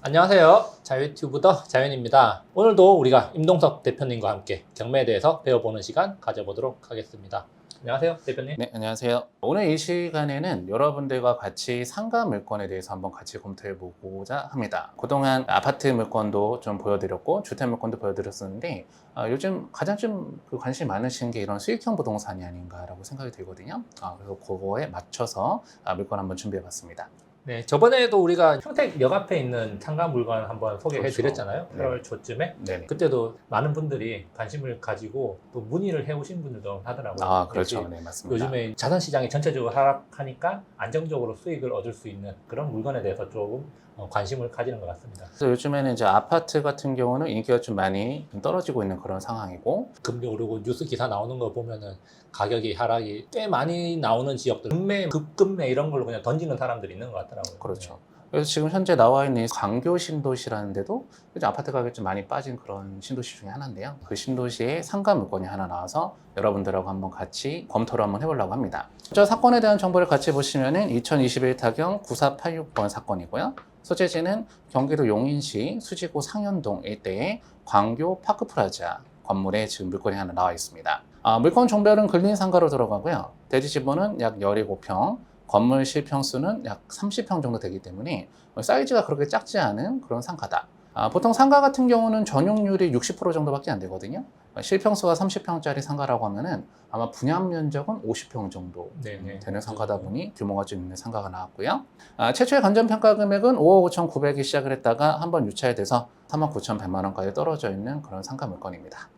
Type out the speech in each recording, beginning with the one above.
안녕하세요. 자유튜브더 자연입니다. 오늘도 우리가 임동석 대표님과 함께 경매에 대해서 배워보는 시간 가져보도록 하겠습니다. 안녕하세요, 대표님. 네, 안녕하세요. 오늘 이 시간에는 여러분들과 같이 상가 물건에 대해서 한번 같이 검토해 보고자 합니다. 그동안 아파트 물건도 좀 보여드렸고 주택 물건도 보여드렸었는데 아, 요즘 가장 좀그 관심이 많으신 게 이런 수익형 부동산이 아닌가라고 생각이 들거든요. 아, 그래서 그거에 맞춰서 아, 물건 한번 준비해 봤습니다. 네, 저번에도 우리가 평택역 앞에 있는 창가 물건 한번 소개해. 드렸잖아요. 네. 8월 초쯤에. 네. 그때도 많은 분들이 관심을 가지고 또 문의를 해 오신 분들도 하더라고요. 아, 그렇죠. 네, 맞습니다. 요즘에 자산 시장이 전체적으로 하락하니까 안정적으로 수익을 얻을 수 있는 그런 물건에 대해서 조금 어, 관심을 가지는 것 같습니다. 그래서 요즘에는 이제 아파트 같은 경우는 인기가 좀 많이 좀 떨어지고 있는 그런 상황이고 금리 오르고 뉴스 기사 나오는 거 보면은 가격이 하락이 꽤 많이 나오는 지역들 급매 급급매 이런 걸로 그냥 던지는 사람들이 있는 것 같더라고요. 그렇죠. 그래서 지금 현재 나와 있는 이 광교 신도시라는 데도 요즘 아파트 가격이 좀 많이 빠진 그런 신도시 중에 하나인데요. 그 신도시에 상가 물건이 하나 나와서 여러분들하고 한번 같이 검토를 한번 해보려고 합니다. 저 사건에 대한 정보를 같이 보시면은 2021 타경 9486번 사건이고요. 소재지는 경기도 용인시 수지구 상현동 일대의 광교 파크프라자 건물에 지금 물건이 하나 나와 있습니다. 아, 물건 종별은 근린 상가로 들어가고요. 대지 지분은 약 17평, 건물 실평수는 약 30평 정도 되기 때문에 사이즈가 그렇게 작지 않은 그런 상가다. 아, 보통 상가 같은 경우는 전용률이 60% 정도밖에 안 되거든요. 실평수가 30평짜리 상가라고 하면은 아마 분양 면적은 50평 정도 네네. 되는 상가다 보니 규모가 좀 있는 상가가 나왔고요. 아, 최초의 건전평가 금액은 5억 5천9백이 시작을 했다가 한 번 유찰이 돼서 3억 9천 100만 원까지 떨어져 있는 그런 상가 물건입니다.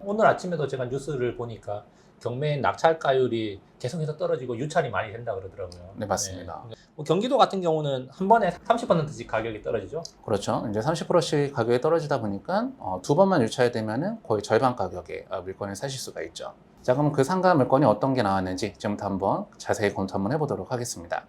오늘 아침에도 제가 뉴스를 보니까 경매 낙찰가율이 계속해서 떨어지고 유찰이 많이 된다 그러더라고요. 네, 맞습니다. 네. 뭐 경기도 같은 경우는 한 번에 30%씩 가격이 떨어지죠. 그렇죠. 이제 30%씩 가격이 떨어지다 보니까 어, 두 번만 유찰이 되면은 거의 절반 가격에 어, 물건을 사실 수가 있죠. 자, 그럼 그 상가 물건이 어떤 게 나왔는지 지금부터 한번 자세히 검토 한번 해보도록 하겠습니다.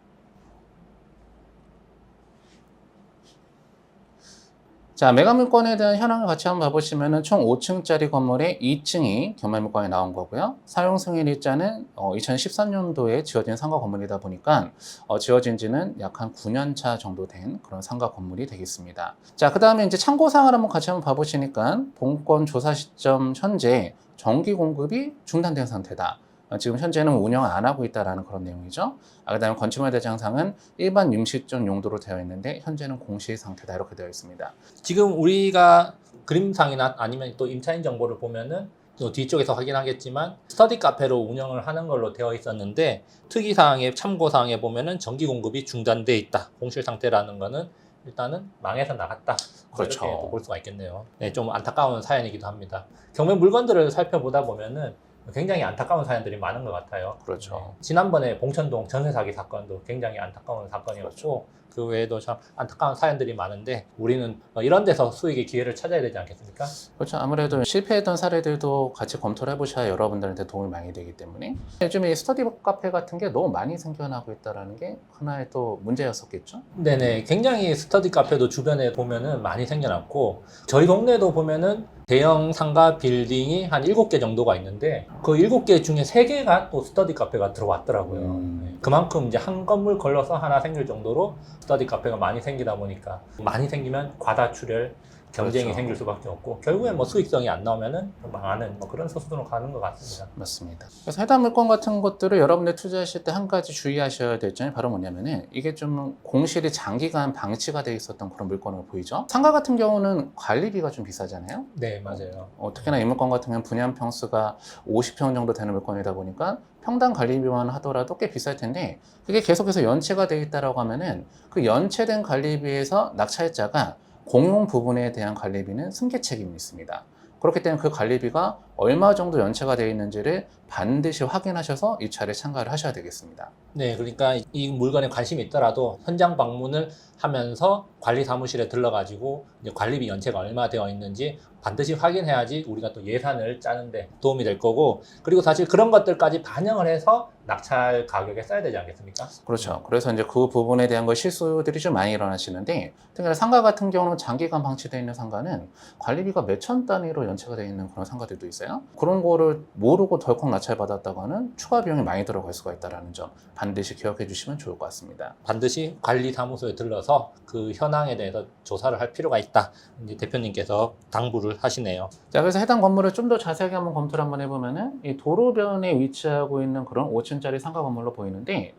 자, 메가 물건에 대한 현황을 같이 한번 봐보시면은 총 5층짜리 건물에 2층이 경매 물건이 나온 거고요. 사용 승인 일자는 어, 2013년도에 지어진 상가 건물이다 보니까 어, 지어진 지는 약 한 9년 차 정도 된 그런 상가 건물이 되겠습니다. 자, 그 다음에 이제 참고사항을 한번 같이 한번 봐보시니까 본건 조사 시점 현재 전기 공급이 중단된 상태다. 어, 지금 현재는 운영 안 하고 있다라는 그런 내용이죠. 아, 그다음에 건축물 대장상은 일반 임시적 용도로 되어 있는데 현재는 공시 상태다 이렇게 되어 있습니다. 지금 우리가 그림상이나 아니면 또 임차인 정보를 보면은 또 뒤쪽에서 확인하겠지만 스터디 카페로 운영을 하는 걸로 되어 있었는데 특이 사항에 참고 사항에 보면은 전기 공급이 중단돼 있다 공실 상태라는 거는 일단은 망해서 나갔다 그렇죠. 이렇게 또볼 수가 있겠네요 네, 좀 안타까운 사연이기도 합니다 경매 물건들을 살펴보다 보면은 굉장히 안타까운 사연들이 많은 것 같아요 그렇죠. 네. 지난번에 봉천동 전세 사기 사건도 굉장히 안타까운 사건이었고 그 외에도 참 안타까운 사연들이 많은데 우리는 어, 이런 데서 수익의 기회를 찾아야 되지 않겠습니까? 그렇죠. 아무래도 실패했던 사례들도 같이 검토를 해보셔야 여러분들한테 도움이 많이 되기 때문에 요즘에 이 스터디 카페 같은 게 너무 많이 생겨나고 있다라는 게 하나의 또 문제였었겠죠. 네네 굉장히 스터디 카페도 주변에 보면은 많이 생겨났고 저희 동네도 보면은 대형 상가 빌딩이 한 7개 정도가 있는데 그 7개 중에 3개가 또 스터디 카페가 들어왔더라고요. 음. 네. 그만큼 이제 한 건물 걸러서 하나 생길 정도로 스터디 카페가 많이 생기다 보니까 많이 생기면 과다 출혈 경쟁이 그렇죠. 생길 수밖에 없고 결국엔 뭐 수익성이 안 나오면은 망하는 뭐 그런 소수로 가는 것 같습니다. 맞습니다. 그래서 해당 물건 같은 것들을 여러분들 투자하실 때 한 가지 주의하셔야 될 점이 바로 뭐냐면은 이게 좀 공실이 장기간 방치가 돼 있었던 그런 물건으로 보이죠. 상가 같은 경우는 관리비가 좀 비싸잖아요. 네 맞아요. 어, 특히나 이 물건 같은 경우는 분양 평수가 50평 정도 되는 물건이다 보니까 평당 관리비만 하더라도 꽤 비쌀 텐데 그게 계속해서 연체가 돼 있다라고 하면은 그 연체된 관리비에서 낙찰자가 공용 부분에 대한 관리비는 승계 책임이 있습니다. 그렇기 때문에 그 관리비가 얼마 정도 연체가 되어 있는지를 반드시 확인하셔서 입찰에 참가를 하셔야 되겠습니다. 네, 그러니까 이 물건에 관심이 있더라도 현장 방문을 하면서 관리 사무실에 들러가지고 관리비 연체가 얼마 되어 있는지 반드시 확인해야지 우리가 또 예산을 짜는데 도움이 될 거고 그리고 사실 그런 것들까지 반영을 해서 낙찰 가격에 써야 되지 않겠습니까? 그렇죠. 그래서 이제 그 부분에 대한 거 실수들이 좀 많이 일어나시는데, 특히나 상가 같은 경우는 장기간 방치되어 있는 상가는 관리비가 몇 천 단위로 연체가 되어 있는 그런 상가들도 있어요. 있어요. 그런 거를 모르고 덜컥 낙찰받았다가는 추가 비용이 많이 들어갈 수가 있다는 점 반드시 기억해 주시면 좋을 것 같습니다. 반드시 관리사무소에 들러서 그 현황에 대해서 조사를 할 필요가 있다. 이제 대표님께서 당부를 하시네요. 자, 그래서 해당 건물을 좀 더 자세하게 한번 검토를 한번 해보면은 이 도로변에 위치하고 있는 그런 5층짜리 상가 건물로 보이는데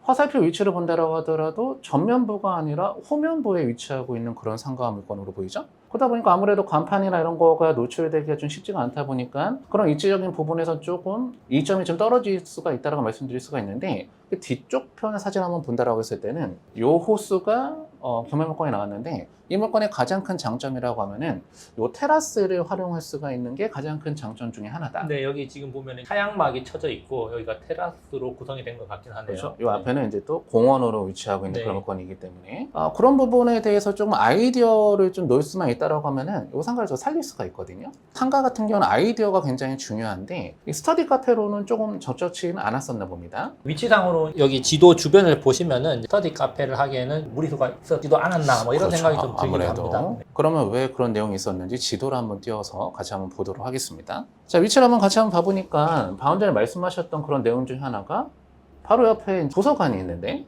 화살표 위치를 본다라고 하더라도 전면부가 아니라 후면부에 위치하고 있는 그런 상가 물건으로 보이죠? 그러다 보니까 아무래도 간판이나 이런 거가 노출되기가 좀 쉽지가 않다 보니까 그런 입지적인 부분에서 조금 이점이 좀 떨어질 수가 있다라고 말씀드릴 수가 있는데 그 뒤쪽 편의 사진 한번 본다라고 했을 때는 요 호수가 어, 경매 물건이 나왔는데 이 물건의 가장 큰 장점이라고 하면은 요 테라스를 활용할 수가 있는 게 가장 큰 장점 중에 하나다. 네, 여기 지금 보면 하양막이 쳐져 있고 여기가 테라스로 구성이 된 것 같긴 하네요. 그렇죠. 요 앞에는 이제 또 공원으로 위치하고 있는 네. 그런 물건이기 때문에 아, 그런 부분에 대해서 조금 아이디어를 좀 넣을 수만 있다라고 하면은 요 상가를 더 살릴 수가 있거든요. 상가 같은 경우는 아이디어가 굉장히 중요한데 이 스터디 카페로는 조금 적절치는 않았었나 봅니다. 위치상으로 여기 지도 주변을 보시면은 스터디 카페를 하기에는 무리수가 있었지도 않았나 뭐 이런 그렇죠. 생각이 좀 들긴 아무래도. 그러면 왜 그런 내용이 있었는지 지도를 한번 띄워서 같이 한번 보도록 하겠습니다. 자 위치를 한번 같이 한번 봐보니까 방금 말씀하셨던 그런 내용 중에 하나가 바로 옆에 도서관이 있는데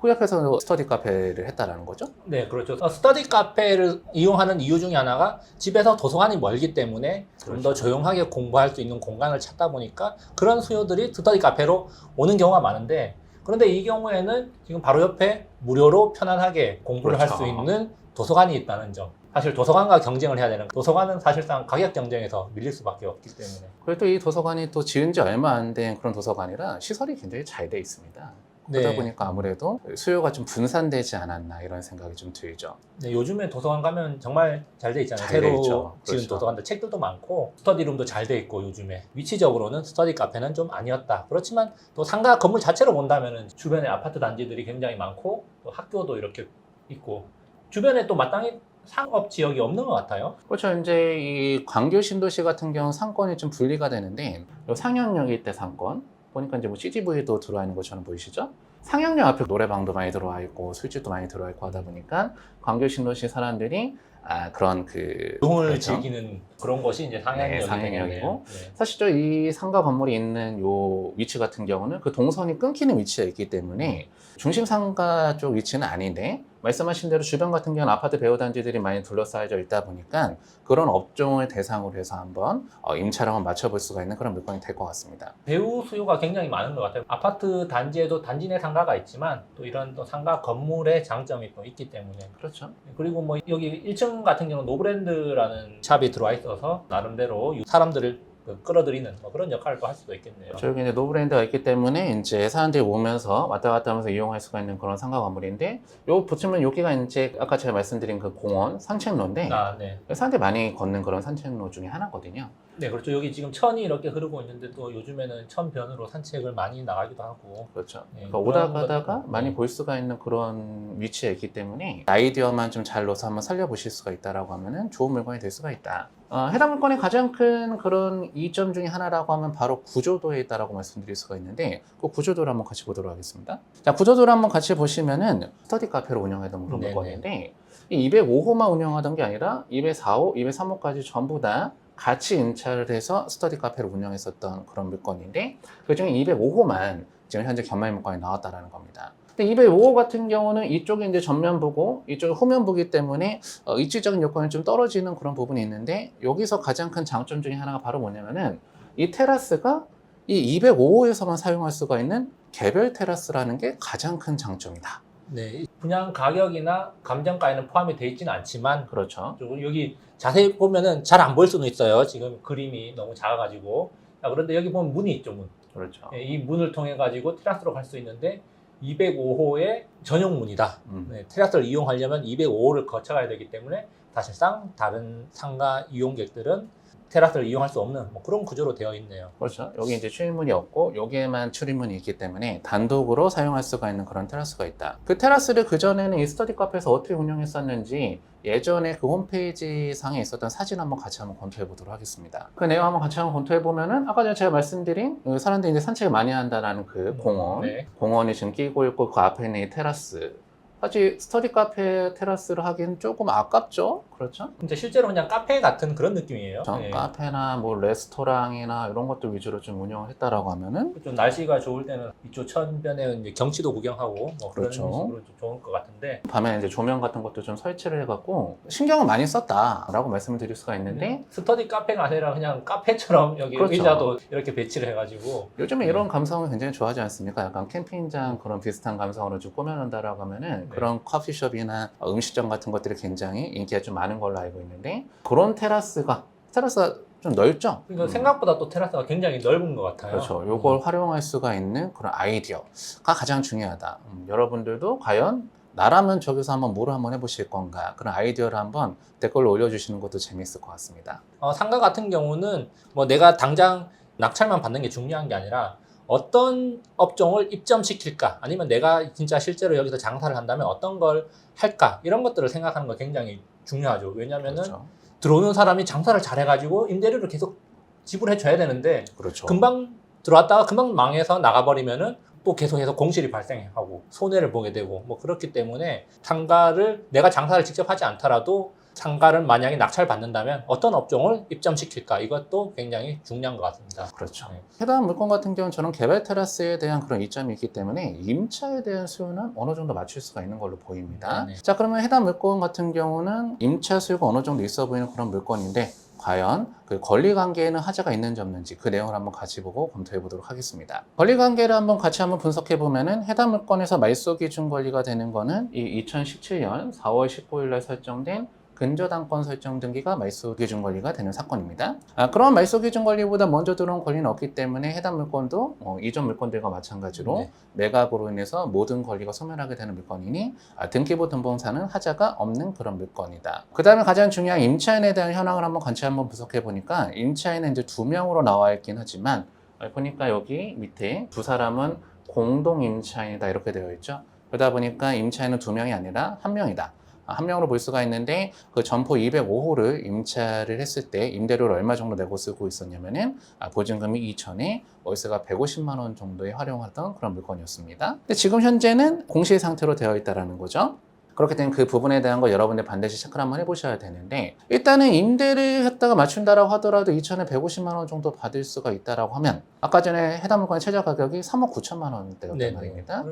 그 옆에서 스터디 카페를 했다라는 거죠. 네, 그렇죠. 어, 스터디 카페를 이용하는 이유 중에 하나가 집에서 도서관이 멀기 때문에 좀더 그렇죠. 조용하게 공부할 수 있는 공간을 찾다 보니까 그런 수요들이 스터디 카페로 오는 경우가 많은데 그런데 이 경우에는 지금 바로 옆에 무료로 편안하게 공부를 할 그렇죠. 수 있는 도서관이 있다는 점. 사실 도서관과 경쟁을 해야 되는 도서관은 사실상 가격 경쟁에서 밀릴 수밖에 없기 때문에 그리고 또 이 도서관이 또 지은 지 얼마 안 된 그런 도서관이라 시설이 굉장히 잘 돼 있습니다. 그러다 네. 보니까 아무래도 수요가 좀 분산되지 않았나 이런 생각이 좀 들죠. 네, 요즘에 도서관 가면 정말 잘 돼 있잖아요. 잘돼 새로 있죠. 지은 그렇죠. 도서관들 책들도 많고 스터디룸도 잘 돼 있고 요즘에 위치적으로는 스터디 카페는 좀 아니었다. 그렇지만 또 상가 건물 자체로 본다면은 주변에 아파트 단지들이 굉장히 많고 또 학교도 이렇게 있고 주변에 또 마땅히 상업 지역이 없는 것 같아요. 그렇죠. 이제 이 광교 신도시 같은 경우 상권이 좀 분리가 되는데 요 상영역 일대 상권 보니까 이제 뭐 CGV도 들어와 있는 것처럼 보이시죠? 상영역 앞에 노래방도 많이 들어와 있고 술집도 많이 들어와 있고 하다 보니까 광교 신도시 사람들이 아 그런 그 동을 그렇죠. 즐기는 그런 것이 이제 상향역이 네, 상향역이고. 네. 사실죠 이 상가 건물이 있는 요 위치 같은 경우는 그 동선이 끊기는 위치에 있기 때문에 중심 상가 쪽 위치는 아닌데 말씀하신 대로 주변 같은 경우는 아파트 배우 단지들이 많이 둘러싸여져 있다 보니까 그런 업종을 대상으로 해서 한번 어, 임차를 한번 맞춰볼 수가 있는 그런 물건이 될 것 같습니다. 배우 수요가 굉장히 많은 것 같아요. 아파트 단지에도 단지 내 상가가 있지만 또 이런 또 상가 건물의 장점이 또 있기 때문에 그렇죠. 그리고 뭐 여기 1층 같은 경우는 노브랜드라는 샵이 들어와 있어서 나름대로 사람들을 그 끌어들이는 뭐 그런 역할을 또할 수도 있겠네요. 저기 이제 노브랜드가 있기 때문에 이제 사람들이 오면서 왔다 갔다 하면서 이용할 수가 있는 그런 상가 건물인데 요 붙이면 여기가 이제 아까 제가 말씀드린 그 공원 산책로인데 아, 네. 사람들이 많이 걷는 그런 산책로 중에 하나거든요. 네, 그렇죠. 여기 지금 천이 이렇게 흐르고 있는데 또 요즘에는 천변으로 산책을 많이 나가기도 하고. 그렇죠. 네, 그러니까 오다 가다가 많이 네. 볼 수가 있는 그런 위치에 있기 때문에 아이디어만 좀 잘 넣어서 한번 살려보실 수가 있다라고 하면은 좋은 물건이 될 수가 있다. 어, 해당 물건의 가장 큰 그런 이점 중에 하나라고 하면 바로 구조도에 있다라고 말씀드릴 수가 있는데 그 구조도를 한번 같이 보도록 하겠습니다. 자, 구조도를 한번 같이 보시면은 스터디 카페를 운영하던 그런 네네. 물건인데 이 205호만 운영하던 게 아니라 204호, 203호까지 전부 다 같이 임차를 해서 스터디 카페를 운영했었던 그런 물건인데 그중에 205호만 지금 현재 견말 물건이 나왔다라는 겁니다. 근데 205호 같은 경우는 이쪽이 이제 전면부고 이쪽이 후면부기 때문에 어, 입지적인 요건이 좀 떨어지는 그런 부분이 있는데 여기서 가장 큰 장점 중에 하나가 바로 뭐냐면은 이 테라스가 이 205호에서만 사용할 수가 있는 개별 테라스라는 게 가장 큰 장점이다. 네, 분양 가격이나 감정가에는 포함이 되어 있지는 않지만 그렇죠. 그리고 여기 자세히 보면은 잘 안 보일 수는 있어요. 지금 그림이 너무 작아가지고. 자, 그런데 여기 보면 문이 있죠, 문. 그렇죠. 네, 이 문을 통해 가지고 테라스로 갈 수 있는데 205호의 전용 문이다. 음. 네, 테라스를 이용하려면 205호를 거쳐가야 되기 때문에 사실상 다른 상가 이용객들은 테라스를 이용할 수 없는 뭐 그런 구조로 되어 있네요. 그렇죠. 여기 이제 출입문이 없고 여기에만 출입문이 있기 때문에 단독으로 사용할 수가 있는 그런 테라스가 있다. 그 테라스를 그 전에는 이 스터디 카페에서 어떻게 운영했었는지 예전에 그 홈페이지 상에 있었던 사진 한번 같이 한번 검토해 보도록 하겠습니다. 그 내용 한번 같이 한번 검토해 보면은 아까 전에 제가 말씀드린 그 사람들이 이제 산책을 많이 한다라는 그 공원, 네. 공원이 지금 끼고 있고 그 앞에 있는 이 테라스. 사실 스터디 카페 테라스를 하기엔 조금 아깝죠? 그렇죠. 근데 실제로 그냥 카페 같은 그런 느낌이에요. 저 네. 카페나 뭐 레스토랑이나 이런 것들 위주로 좀 운영을 했다라고 하면은 좀 날씨가 좋을 때는 이쪽 천변에 이제 경치도 구경하고 뭐 그런 그렇죠. 식으로 좀 좋을 것 같은데 밤에 이제 조명 같은 것도 좀 설치를 해갖고 신경을 많이 썼다라고 말씀을 드릴 수가 있는데 스터디 카페가 아니라 그냥 카페처럼 여기 그렇죠. 의자도 이렇게 배치를 해가지고 요즘에 네. 이런 감성을 굉장히 좋아하지 않습니까? 약간 캠핑장 그런 비슷한 감성으로 좀 꾸며놓는다라고 하면은 네. 그런 커피숍이나 음식점 같은 것들이 굉장히 인기가 좀 많은 걸로 알고 있는데 그런 테라스가 테라스가 좀 넓죠? 그러니까 음. 생각보다 또 테라스가 굉장히 넓은 것 같아요. 그렇죠. 요걸 활용할 수가 있는 그런 아이디어가 가장 중요하다. 음, 여러분들도 과연 나라면 저기서 한번 뭐를 한번 해보실 건가 그런 아이디어를 한번 댓글로 올려주시는 것도 재밌을 것 같습니다. 어, 상가 같은 경우는 뭐 내가 당장 낙찰만 받는 게 중요한 게 아니라 어떤 업종을 입점시킬까 아니면 내가 진짜 실제로 여기서 장사를 한다면 어떤 걸 할까 이런 것들을 생각하는 거 굉장히 중요하죠. 왜냐하면은 그렇죠. 들어오는 사람이 장사를 잘해가지고 임대료를 계속 지불해 줘야 되는데 그렇죠. 금방 들어왔다가 금방 망해서 나가버리면은 또 계속해서 공실이 발생하고 손해를 보게 되고 뭐 그렇기 때문에 상가를 내가 장사를 직접 하지 않더라도 상가를 만약에 낙찰 받는다면 어떤 업종을 입점시킬까 이것도 굉장히 중요한 것 같습니다. 그렇죠. 네. 해당 물건 같은 경우는 저는 개발 테라스에 대한 그런 이점이 있기 때문에 임차에 대한 수요는 어느 정도 맞출 수가 있는 걸로 보입니다. 네 네. 자, 그러면 해당 물건 같은 경우는 임차 수요가 어느 정도 있어 보이는 그런 물건인데 과연 그 권리 관계에는 하자가 있는지 없는지 그 내용을 한번 같이 보고 검토해 보도록 하겠습니다. 권리 관계를 한번 같이 한번 분석해 보면은 해당 물건에서 말소 기준 권리가 되는 거는 이 2017년 4월 15일 날 설정된 근저당권 설정 등기가 말소 기준 권리가 되는 사건입니다. 아, 그런 말소 기준 권리보다 먼저 들어온 권리는 없기 때문에 해당 물건도 어, 이전 물건들과 마찬가지로 네. 매각으로 인해서 모든 권리가 소멸하게 되는 물건이니 아, 등기부 등본사는 하자가 없는 그런 물건이다. 그 다음에 가장 중요한 임차인에 대한 현황을 한번 같이 한번 분석해 보니까 임차인은 이제 두 명으로 나와 있긴 하지만 아, 보니까 여기 밑에 두 사람은 공동 임차인이다 이렇게 되어 있죠. 그러다 보니까 임차인은 두 명이 아니라 한 명이다. 아, 한 명으로 볼 수가 있는데 그 점포 205호를 임차를 했을 때 임대료를 얼마 정도 내고 쓰고 있었냐면은 아, 보증금이 2천에 월세가 150만 원 정도에 활용하던 그런 물건이었습니다. 근데 지금 현재는 공실 상태로 되어 있다라는 거죠. 그렇게 되면 그 부분에 대한 거 여러분들 반드시 체크를 한번 해보셔야 되는데 일단은 임대를 했다가 맞춘다라고 하더라도 2천에 150만 원 정도 받을 수가 있다라고 하면 아까 전에 해당 물건의 최저 가격이 3억 9천만 원대였단 네, 말입니다.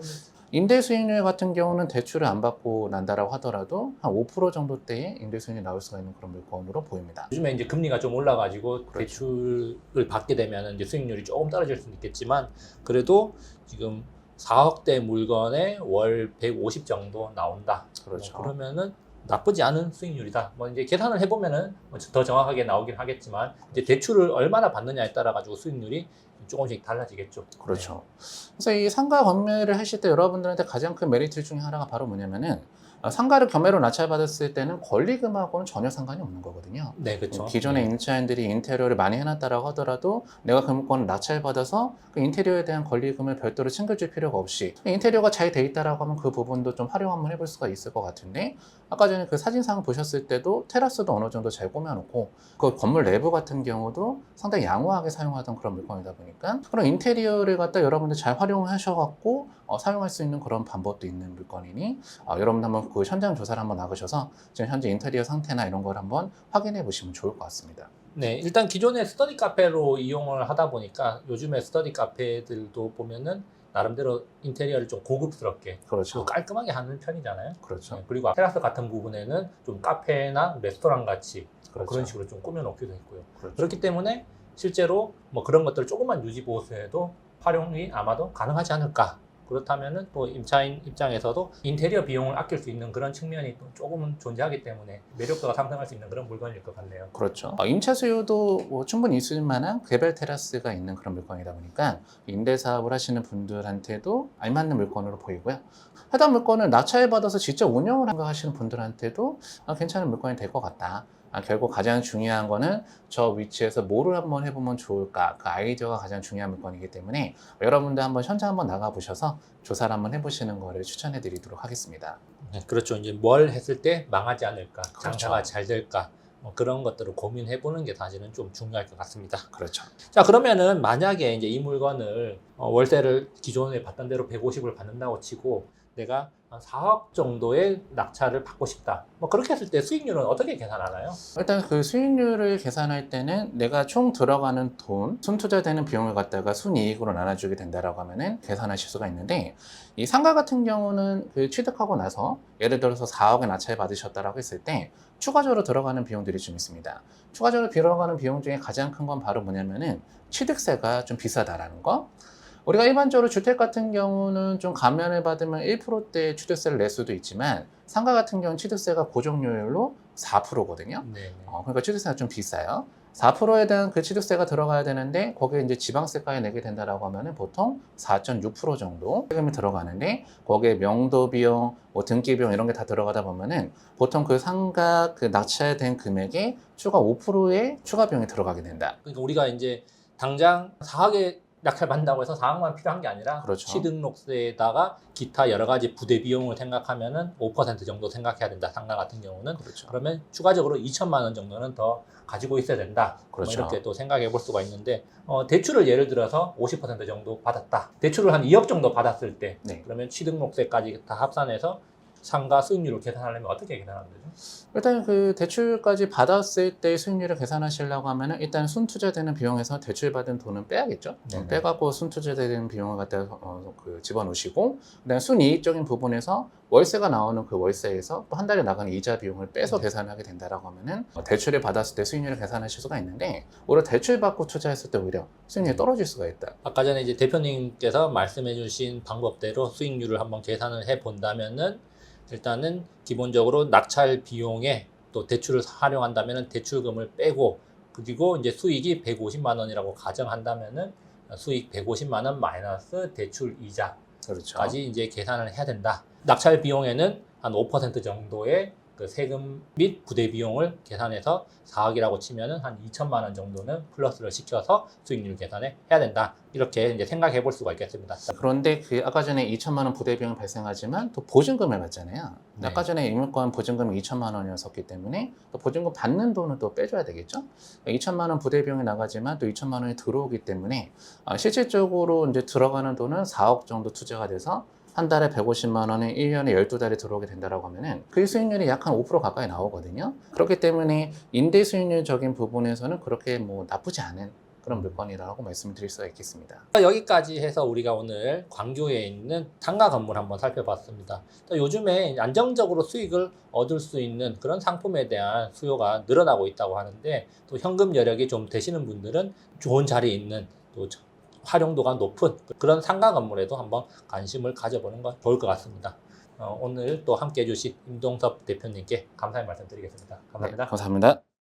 임대 수익률 같은 경우는 대출을 안 받고 난다라고 하더라도 한 5% 정도대의 임대 수익률이 나올 수가 있는 그런 물건으로 보입니다. 요즘에 이제 금리가 좀 올라가지고 그렇죠. 대출을 받게 되면 이제 수익률이 조금 떨어질 수는 있겠지만 그래도 지금 4억대 물건에 월 150 정도 나온다. 그렇죠. 뭐 그러면은 나쁘지 않은 수익률이다. 뭐 이제 계산을 해보면은 뭐더 정확하게 나오긴 하겠지만 이제 대출을 얼마나 받느냐에 따라 가지고 수익률이 조금씩 달라지겠죠. 그렇죠. 그래서 이 상가 검매를 하실 때 여러분들한테 가장 큰 메리트 중에 하나가 바로 뭐냐면은 어, 상가를 경매로 낙찰받았을 때는 권리금하고는 전혀 상관이 없는 거거든요. 네, 그렇죠. 기존의 임차인들이 인테리어를 많이 해놨다라고 하더라도 내가 그 물건을 낙찰받아서 그 인테리어에 대한 권리금을 별도로 챙겨줄 필요가 없이 인테리어가 잘 돼 있다라고 하면 그 부분도 좀 활용 한번 해볼 수가 있을 것 같은데 아까 전에 그 사진상 보셨을 때도 테라스도 어느 정도 잘 꾸며놓고 그 건물 내부 같은 경우도 상당히 양호하게 사용하던 그런 물건이다 보니까 그런 인테리어를 갖다 여러분들 잘 활용하셔갖고 어, 사용할 수 있는 그런 방법도 있는 물건이니 어, 여러분 한번 그 현장 조사를 한번 나가셔서 지금 현재 인테리어 상태나 이런 걸 한번 확인해 보시면 좋을 것 같습니다. 네, 일단 기존의 스터디 카페로 이용을 하다 보니까 요즘에 스터디 카페들도 보면은 나름대로 인테리어를 좀 고급스럽게 그렇죠. 좀 깔끔하게 하는 편이잖아요. 그렇죠. 네, 그리고 테라스 같은 부분에는 좀 카페나 레스토랑 같이 그렇죠. 그런 식으로 좀 꾸며놓기도 했고요. 그렇죠. 그렇기 때문에 실제로 뭐 그런 것들 조금만 유지 보수해도 활용이 아마도 가능하지 않을까. 그렇다면은 또 임차인 입장에서도 인테리어 비용을 아낄 수 있는 그런 측면이 또 조금은 존재하기 때문에 매력도가 상승할 수 있는 그런 물건일 것 같네요. 그렇죠. 어, 임차 수요도 뭐 충분히 있을 만한 개별 테라스가 있는 그런 물건이다 보니까 임대 사업을 하시는 분들한테도 알맞는 물건으로 보이고요. 해당 물건을 낙찰 받아서 직접 운영을 하시는 분들한테도 아, 괜찮은 물건이 될 것 같다. 아, 결국 가장 중요한 거는 저 위치에서 뭐를 한번 해보면 좋을까 그 아이디어가 가장 중요한 물건이기 때문에 여러분들 한번 현장 한번 나가 보셔서 조사를 한번 해보시는 거를 추천해 드리도록 하겠습니다. 네, 그렇죠. 이제 뭘 했을 때 망하지 않을까, 그렇죠. 장사가 잘 될까, 뭐 그런 것들을 고민해 보는 게 사실은 좀 중요할 것 같습니다. 그렇죠. 자, 그러면은 만약에 이제 이 물건을 어, 월세를 기존에 받던 대로 150을 받는다고 치고 내가 한 4억 정도의 낙찰을 받고 싶다. 뭐 그렇게 했을 때 수익률은 어떻게 계산하나요? 일단 그 수익률을 계산할 때는 내가 총 들어가는 돈, 순 투자되는 비용을 갖다가 순이익으로 나눠주게 된다라고 하면은 계산하실 수가 있는데 이 상가 같은 경우는 그 취득하고 나서 예를 들어서 4억의 낙찰 받으셨다라고 했을 때 추가적으로 들어가는 비용들이 좀 있습니다. 추가적으로 들어가는 비용 중에 가장 큰 건 바로 뭐냐면은 취득세가 좀 비싸다라는 거. 우리가 일반적으로 주택 같은 경우는 좀 감면을 받으면 1%대 취득세를 낼 수도 있지만 상가 같은 경우는 취득세가 고정료율로 4%거든요. 네. 어, 그러니까 취득세가 좀 비싸요. 4%에 대한 그 취득세가 들어가야 되는데 거기에 이제 지방세까지 내게 된다라고 하면은 보통 4.6% 정도 세금이 들어가는데 거기에 명도 비용, 뭐 등기 비용 이런 게 다 들어가다 보면은 보통 그 상가 그 낙찰된 금액에 추가 5%의 추가 비용이 들어가게 된다. 그러니까 우리가 이제 당장 4억에 낙찰 받는다고 해서 4억만 필요한 게 아니라 그렇죠. 취등록세에다가 기타 여러 가지 부대 비용을 생각하면은 5% 정도 생각해야 된다. 상가 같은 경우는 그렇죠. 그러면 추가적으로 2천만 원 정도는 더 가지고 있어야 된다. 뭐 그렇죠. 이렇게 또 생각해 볼 수가 있는데 어, 대출을 예를 들어서 50% 정도 받았다. 대출을 한 2억 정도 받았을 때 네. 그러면 취등록세까지 다 합산해서 상가 수익률을 계산하려면 어떻게 계산하면 되죠? 일단 그 대출까지 받았을 때 수익률을 계산하시려고 하면은 일단 순 투자되는 비용에서 대출 받은 돈은 빼야겠죠. 네네. 빼갖고 순 투자되는 비용을 갖다 어, 그 집어넣으시고 그다음 순이익적인 부분에서 월세가 나오는 그 월세에서 또 한 달에 나가는 이자 비용을 빼서 네. 계산하게 된다라고 하면은 어, 대출을 받았을 때 수익률을 계산하실 수가 있는데 오히려 대출 받고 투자했을 때 오히려 수익률이 떨어질 수가 있다. 아까 전에 이제 대표님께서 말씀해주신 방법대로 수익률을 한번 계산을 해 본다면은 일단은 기본적으로 낙찰 비용에 또 대출을 활용한다면은 대출금을 빼고 그리고 이제 수익이 150만 원이라고 가정한다면은 수익 150만 원 마이너스 대출 이자까지 그렇죠. 이제 계산을 해야 된다. 낙찰 비용에는 한 5% 정도의 그 세금 및 부대 비용을 계산해서 4억이라고 치면은 한 2천만 원 정도는 플러스를 시켜서 수익률 계산을 해야 된다. 이렇게 이제 생각해 볼 수가 있겠습니다. 그런데 그 아까 전에 2천만 원 부대 비용이 발생하지만 또 보증금을 받잖아요. 네. 아까 전에 임용권 보증금이 2천만 원이었었기 때문에 또 보증금 받는 돈은 또 빼줘야 되겠죠. 2천만 원 부대 비용이 나가지만 또 2천만 원이 들어오기 때문에 아, 실질적으로 이제 들어가는 돈은 4억 정도 투자가 돼서 한 달에 150만 원에 1년에 12달이 들어오게 된다라고 하면은 그 수익률이 약 한 5% 가까이 나오거든요. 그렇기 때문에 임대 수익률적인 부분에서는 그렇게 뭐 나쁘지 않은 그런 물건이라고 말씀을 드릴 수가 있겠습니다. 여기까지 해서 우리가 오늘 광교에 있는 상가 건물 한번 살펴봤습니다. 또 요즘에 안정적으로 수익을 얻을 수 있는 그런 상품에 대한 수요가 늘어나고 있다고 하는데 또 현금 여력이 좀 되시는 분들은 좋은 자리에 있는 또 활용도가 높은 그런 상가 건물에도 한번 관심을 가져보는 건 좋을 것 같습니다. 어, 오늘 또 함께 해주신 임동섭 대표님께 감사의 말씀 드리겠습니다. 감사합니다. 네, 감사합니다.